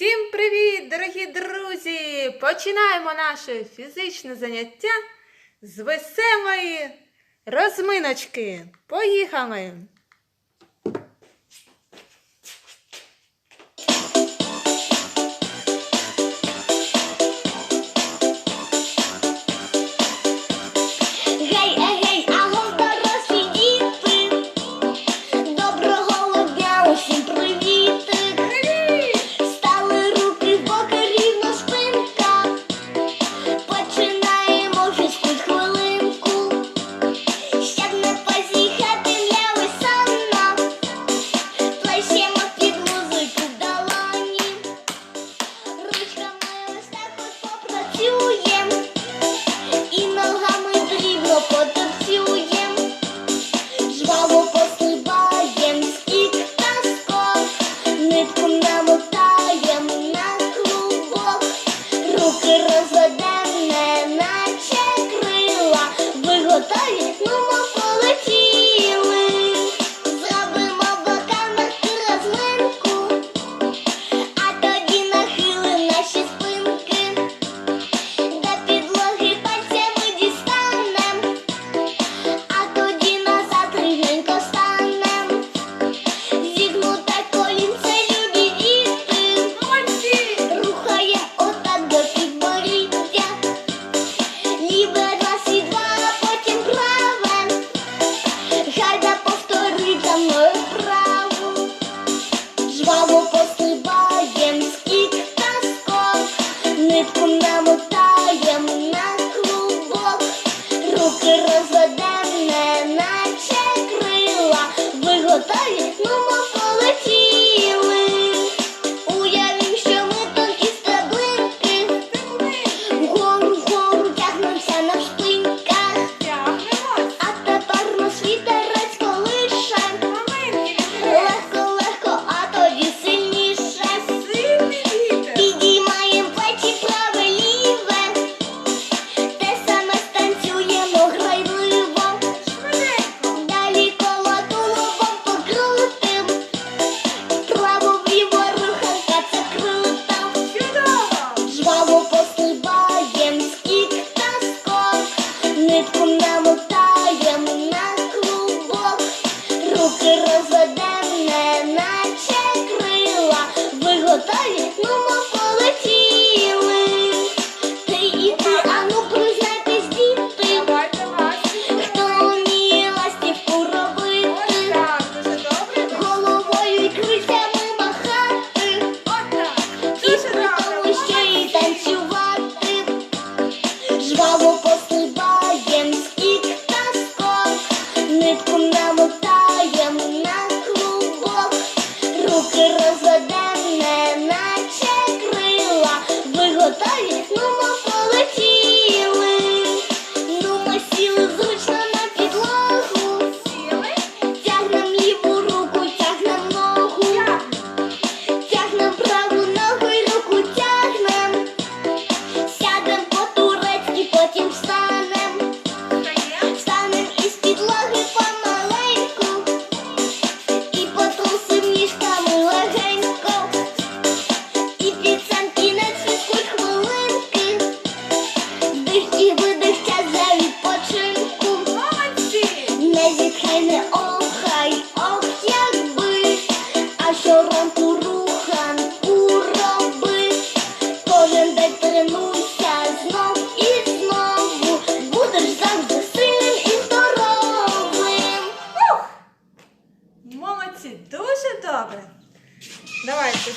Всім привіт, дорогі друзі! Починаємо наше фізичне заняття з веселої розминочки. Поїхали!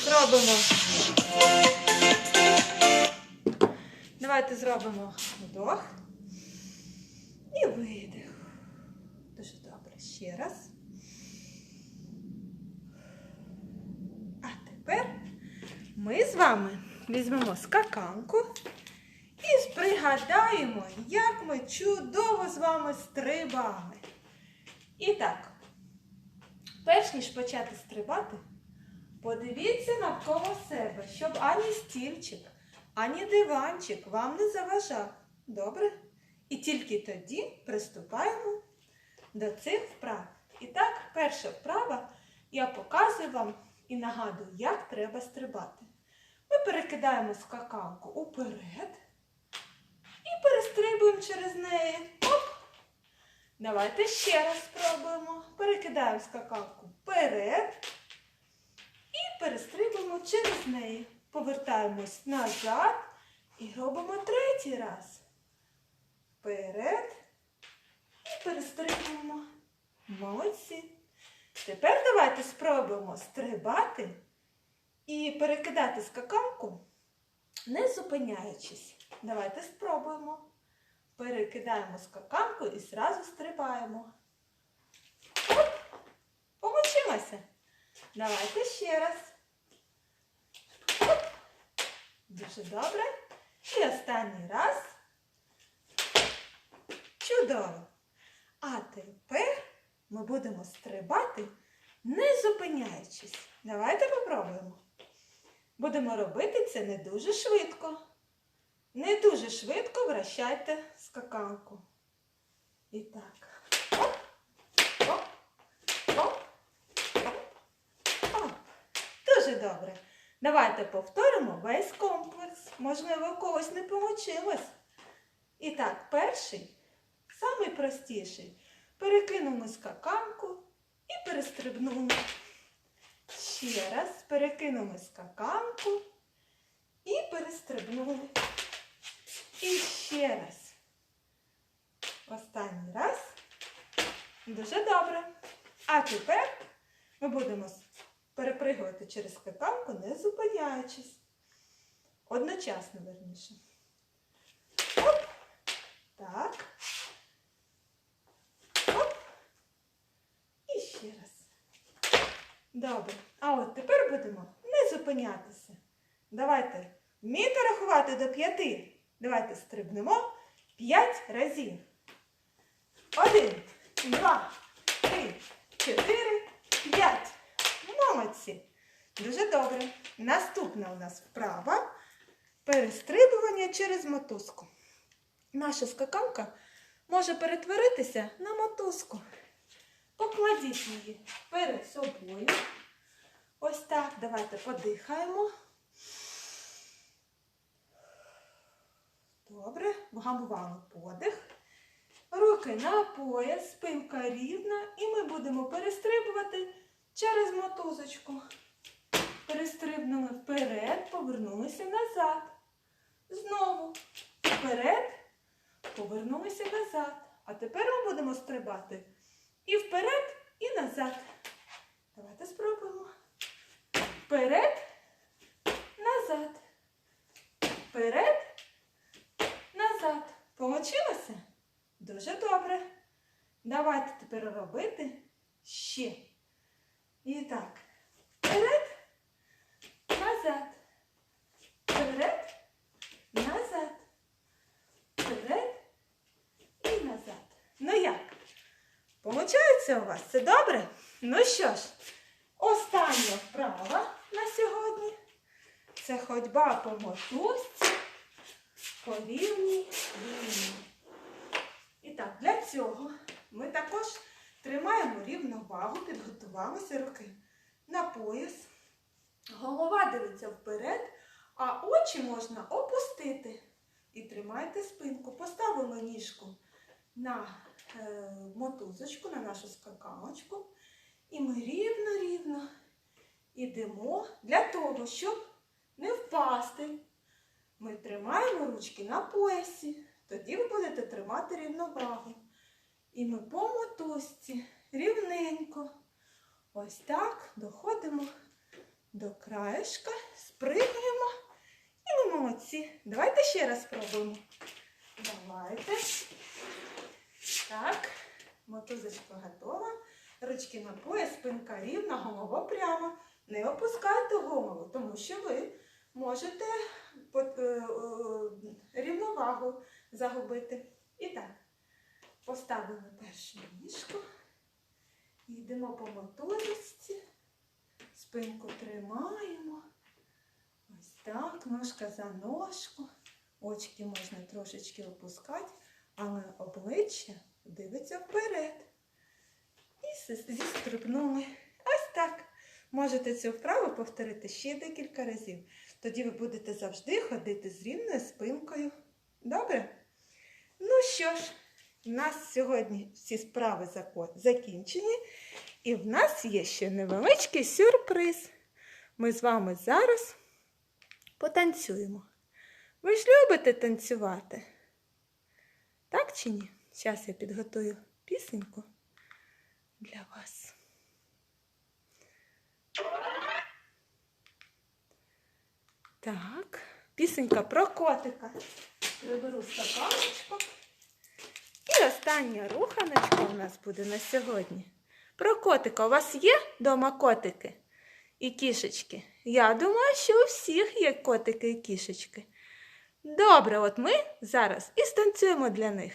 зробимо. Давайте зробимо вдох і видих. Дуже добре. Ще раз. А тепер ми з вами візьмемо скаканку і пригадаємо, як ми чудово з вами стрибали. І так, перш ніж почати стрибати, Подивіться навколо себе, щоб ані стільчик, ані диванчик вам не заважав. Добре? І тільки тоді приступаємо до цих вправ. І так, перша вправа я показую вам і нагадую, як треба стрибати. Ми перекидаємо скакалку уперед і перестрибуємо через неї. Оп! Давайте ще раз спробуємо. Перекидаємо скакалку вперед перестрибуємо через неї. Повертаємось назад і робимо третій раз. Вперед і перестрибуємо. Молодці. Тепер давайте спробуємо стрибати і перекидати скакалку, не зупиняючись. Давайте спробуємо. Перекидаємо скакалку і зразу стрибаємо. Оп! Помочимося. Давайте ще раз. Оп! Дуже добре. І останній раз. Чудово. А тепер ми будемо стрибати, не зупиняючись. Давайте попробуємо. Будемо робити це не дуже швидко. Не дуже швидко вращайте скакалку. І так. Оп. Дуже добре. Давайте повторимо весь комплекс. Можливо, у когось не получилось. І так, перший, самий простіший. Перекинули скакалку і перестрибнули. Ще раз перекинули скакалку і перестрибнули. І ще раз. Останній раз. Дуже добре. А тепер ми будемо перепригувати через скакалку, не зупиняючись. Одночасно, верніше. Оп. Так. Оп. І ще раз. Добре. А от тепер будемо не зупинятися. Давайте вмієте рахувати до п'яти. Давайте стрибнемо п'ять разів. Один, два, три, чотири, п'ять. Молодці. Дуже добре. Наступна у нас вправа перестрибування через мотузку. Наша скакалка може перетворитися на мотузку. Покладіть її перед собою. Ось так. Давайте подихаємо. Добре, вгамували подих. Руки на пояс, спинка рівна, і ми будемо перестрибувати через мотузочку. Перестрибнули вперед, повернулися назад. Знову вперед, повернулися назад. А тепер ми будемо стрибати і вперед, і назад. Давайте спробуємо. Вперед, назад. Вперед, назад. Получилося? Дуже добре. Давайте тепер робити ще. І так. Вперед, назад. Вперед, назад. Вперед і назад. Ну як? Получається у вас? Це добре? Ну що ж, остання вправа на сьогодні. Це ходьба по мотузці по рівній лінії. І так, для цього ми також тримаємо рівновагу, підготувалися руки на пояс. Голова вперед, а очі можна опустити. І тримайте спинку. Поставимо ніжку на е, мотузочку, на нашу скакалочку. І ми рівно-рівно йдемо для того, щоб не впасти. Ми тримаємо ручки на поясі, тоді ви будете тримати рівновагу. І ми по мотузці рівненько. Ось так доходимо до краєшка, спригуємо. І ми молодці. Давайте ще раз спробуємо. Давайте. Так, мотузочка готова. Ручки на пояс, спинка рівна, голова прямо. Не опускайте голову, тому що ви можете е, е, рівновагу загубити. І так, поставили першу ніжку. Йдемо по мотузочці. Спинку тримаємо. Ось так, ножка за ножку. Очки можна трошечки опускати, але обличчя дивиться вперед. І зістрибнули. Ось так. можете цю вправу повторити ще декілька разів. Тоді ви будете завжди ходити з рівною спинкою. Добре? Ну що ж, у нас сьогодні всі справи закінчені, і в нас є ще невеличкий сюрприз. Ми з вами зараз потанцюємо. Ви ж любите танцювати? Так чи ні? Зараз я підготую пісеньку для вас. Так, пісенька про котика. Виберу стаканочку. І остання руханочка у нас буде на сьогодні. Про котика. У вас є вдома котики і кішечки? Я думаю, що у всіх є котики і кішечки. Добре, от ми зараз і станцюємо для них.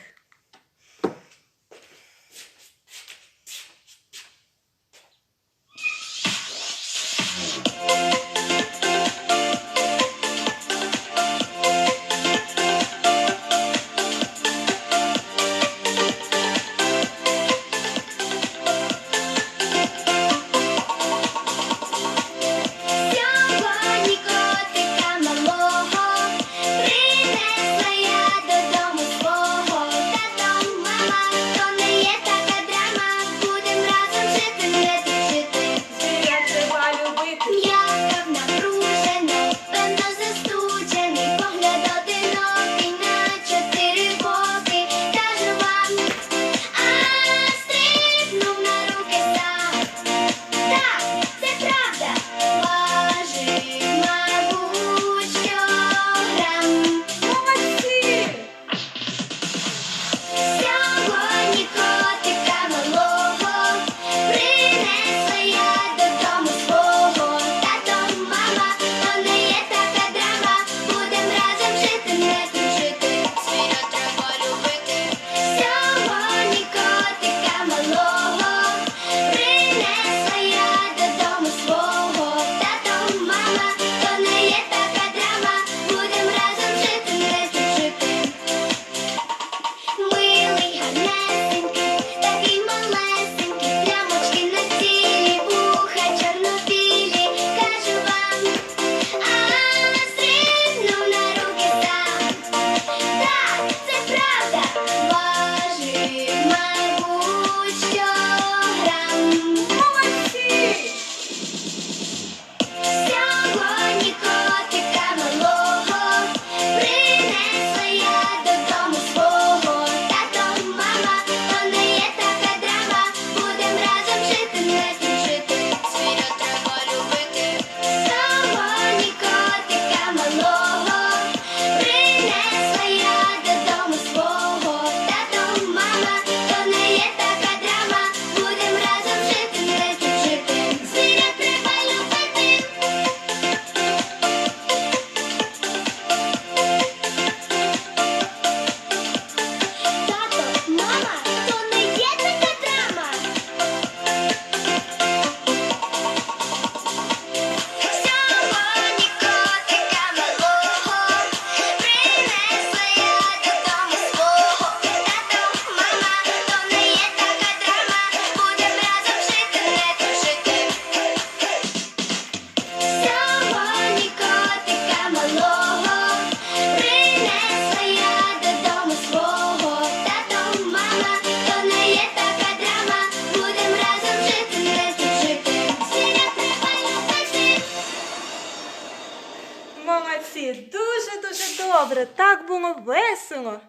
Добре. Так було весело.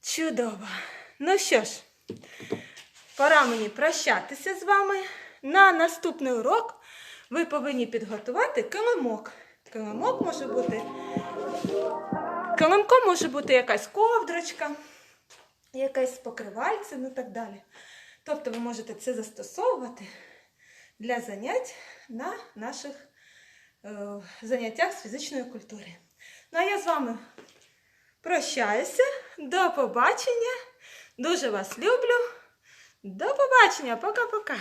Чудово. Ну що ж, пора мені прощатися з вами. На наступний урок ви повинні підготувати килимок. Килимок може бути. Килимком може бути якась ковдрочка, якесь покривальце, ну так далі. Тобто ви можете це застосовувати для занять на наших е, заняттях з фізичної культури. Ну а я з вами прощаюся. До побачення. Дуже вас люблю. До побачення. Пока-пока.